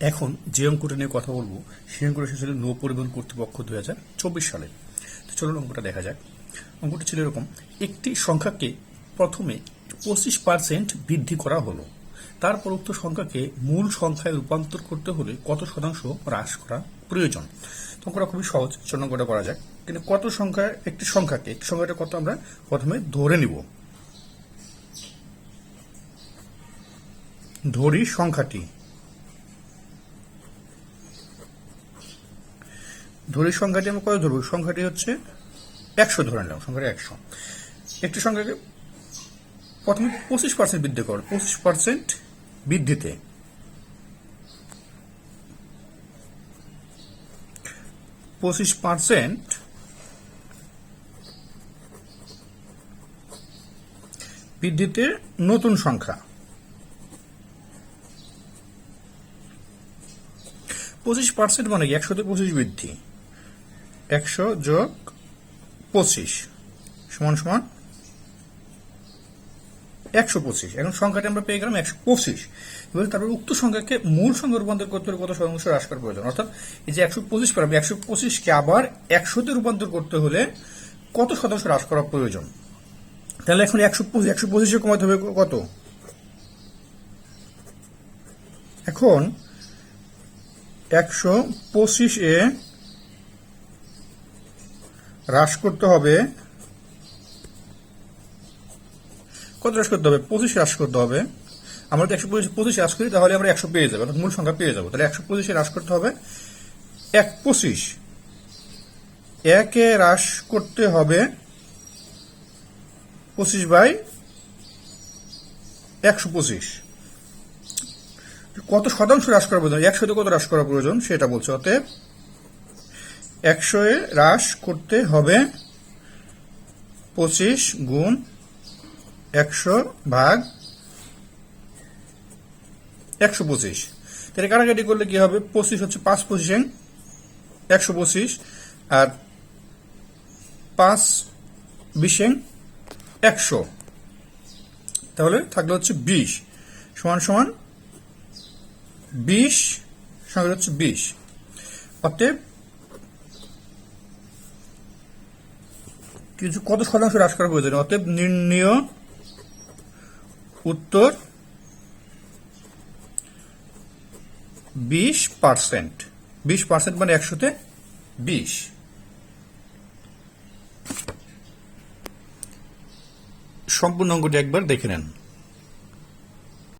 এখন যে অঙ্কটা নিয়ে কথা বলব, সেই অঙ্কটা এসেছিল নৌ পরিবহন কর্তৃপক্ষ দু হাজার চব্বিশ সালে। তো চলুন অঙ্কটা দেখা যাক। অঙ্কটা ছিল এরকম, একটি সংখ্যাকে প্রথমে পঁচিশ পার্সেন্ট বৃদ্ধি করা হলো। তারপর উক্ত সংখ্যাকে মূল সংখ্যায় রূপান্তর করতে হলে কত শতাংশ হ্রাস করা প্রয়োজন। অঙ্কটা খুবই সহজ, চলুন অঙ্কটা করা যাক। কিন্তু কত সংখ্যা, একটি সংখ্যাকে, একটি সংখ্যাটা কত আমরা প্রথমে ধরে নিব। ধরি সংখ্যাটি। ধরি সংখ্যাটি আমরা কত ধরবো? সংখ্যাটি হচ্ছে একশো ধরে নিলাম, সংখ্যাটি একশো। একটি সংখ্যাকে প্রথমে পঁচিশ পার্সেন্ট বৃদ্ধি করো। পঁচিশ পার্সেন্ট বৃদ্ধিতে। পঁচিশ পার্সেন্ট বৃদ্ধিতে নতুন সংখ্যা। পঁচিশ পার্সেন্ট মানে একশোতে পঁচিশ বৃদ্ধি। একশো যোগ পঁচিশ, সমান সমান একশো পঁচিশ। এখন সংখ্যাটা আমরা পেয়ে গেলাম একশো পঁচিশ। এবার তারপর উক্ত সংখ্যাকে মূল সংখ্যা রূপান্তর করতে হলে কত শতাংশ হ্রাস করার প্রয়োজন? অর্থাৎ এই যে একশো পঁচিশ পেলাম, একশো পঁচিশকে আবার একশোতে রূপান্তর করতে হলে কত শতাংশ হ্রাস করা প্রয়োজন? তাহলে এখন একশো পঁচিশ, একশো পঁচিশে কমাতে হবে কত? এখন একশো পঁচিশে হ্রাস করতে হবে। কত হ্রাস করতে হবে? পঁচিশ হ্রাস করতে হবে। আমরা একশো পঁচিশ হ্রাস করি, তাহলে আমরা একশো পেয়ে যাব। অর্থাৎ মূল সংখ্যা পেয়ে যাব। তাহলে একশো পঁচিশে হ্রাস করতে হবে। এক পঁচিশ। একে হ্রাস করতে হবে পঁচিশ বাই একশো পঁচিশ। কত শতাংশ হ্রাস করা প্রয়োজন? একশোতে কত হ্রাস করা প্রয়োজন? সেটা বলছে। অতএব একশো এ হ্রাস করতে হবে। পঁচিশ গুণ একশো ভাগ একশো পঁচিশ। তাহলে কাটাকাটি করলে কি হবে? পঁচিশ হচ্ছে পাঁচ পঁচিশ একশো পঁচিশ আর পাঁচ বিশেং একশো। তাহলে থাকলে হচ্ছে বিশ। সমান সমান বিশ সঙ্গে হচ্ছে বিশ। অতএব কিছু কত শতাংশ হ্রাস করা প্রয়োজন? অতএব নির্ণয়, উত্তর বিশ পার্সেন্ট বিশ পার্সেন্ট মানে একশোতে বিশ। সম্পূর্ণ অঙ্গটি একবার দেখে নেন।